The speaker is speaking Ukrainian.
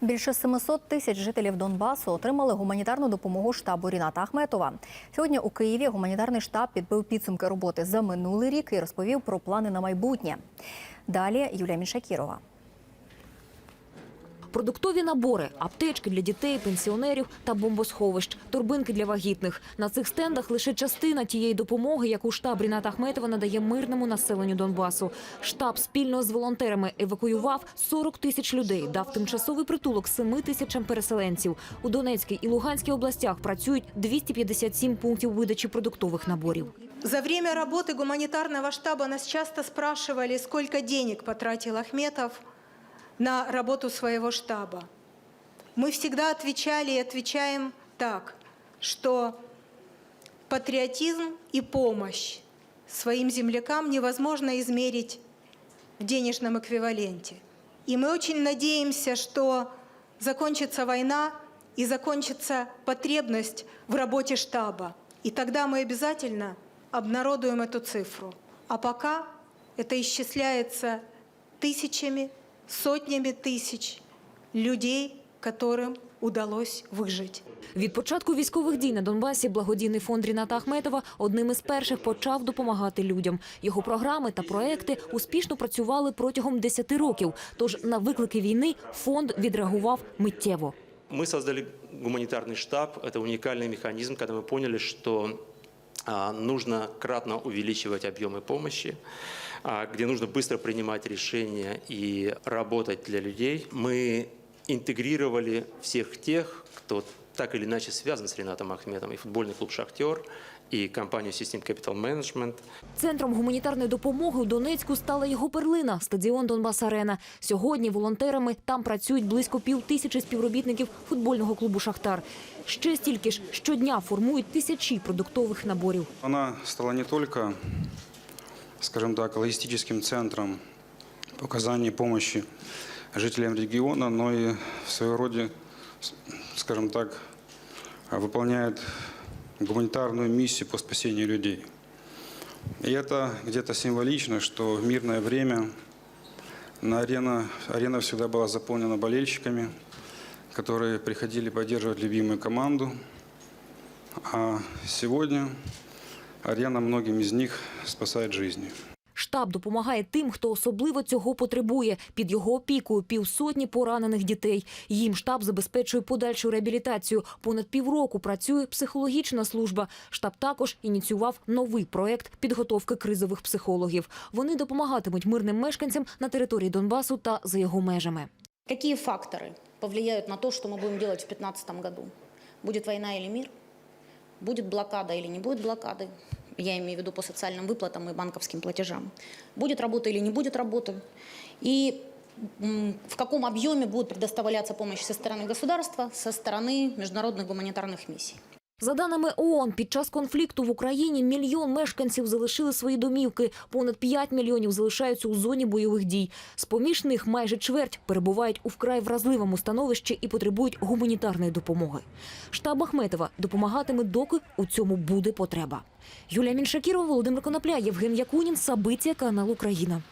Більше 700 тисяч жителів Донбасу отримали гуманітарну допомогу штабу Ріната Ахметова. Сьогодні у Києві гуманітарний штаб підбив підсумки роботи за минулий рік і розповів про плани на майбутнє. Далі Юлія Мішакірова. Продуктові набори, аптечки для дітей, пенсіонерів та бомбосховищ, торбинки для вагітних. На цих стендах лише частина тієї допомоги, яку штаб Ріната Ахметова надає мирному населенню Донбасу. Штаб спільно з волонтерами евакуював 40 тисяч людей, дав тимчасовий притулок 7 тисячам переселенців. У Донецькій і Луганській областях працюють 257 пунктів видачі продуктових наборів. За время работы гуманитарного штаба нас часто спрашивали, сколько денег потратил Ахметов на работу своего штаба. Мы всегда отвечали и отвечаем так, что патриотизм и помощь своим землякам невозможно измерить в денежном эквиваленте. И мы очень надеемся, что закончится война и закончится потребность в работе штаба. И тогда мы обязательно обнародуем эту цифру. А пока это исчисляется тысячами, сотнями тысяч людей, которым удалось выжить. Від початку військових дій на Донбасі благодійний фонд Ріната Ахметова одним із перших почав допомагати людям. Його програми та проекти успішно працювали протягом 10 років. Тож на виклики війни фонд відреагував миттєво. Мы создали гуманитарный штаб. Это уникальный механизм, когда мы поняли, что а, нужно кратно увеличивать объемы помощи, а, где нужно быстро принимать решения и работать для людей. Мы интегрировали всех тех, кто так или иначе связан с Ренатом Ахметом, и футбольный клуб «Шахтер», и компанию System Capital Management, Центром гуманітарної допомоги у Донецьку стала його перлина стадіон Донбас Арена. Сьогодні волонтерами там працюють близько пів тисячі співробітників футбольного клубу Шахтар. Ще стільки ж щодня формують тисячі продуктових наборів. Она стала не только, скажем так, логистическим центром по помощи жителям региона, но и в своем роде, скажем так, выполняет гуманитарную миссию по спасению людей. И это где-то символично, что в мирное время на арена, арена всегда была заполнена болельщиками, которые приходили поддерживать любимую команду. А сегодня арена многим из них спасает жизни. Штаб допомагає тим, хто особливо цього потребує. Під його опікою півсотні поранених дітей. Їм штаб забезпечує подальшу реабілітацію. Понад півроку працює психологічна служба. Штаб також ініціював новий проект підготовки кризових психологів. Вони допомагатимуть мирним мешканцям на території Донбасу та за його межами. Какие факторы повлияют на то, что мы будем делать в 2015 году? Будет война или мир? Будет блокада или не будет блокады? Я имею в виду по социальным выплатам и банковским платежам. Будет работа или не будет работы? И м, в каком объеме будет предоставляться помощь со стороны государства, со стороны международных гуманитарных миссий? За даними ООН, під час конфлікту в Україні мільйон мешканців залишили свої домівки. Понад 5 мільйонів залишаються у зоні бойових дій. З-поміж них майже чверть перебувають у вкрай вразливому становищі і потребують гуманітарної допомоги. Штаб Ахметова допомагатиме, доки у цьому буде потреба. Юлія Міншакірова, Володимир Конопля, Євген Якунін, Сабиція, канал Україна.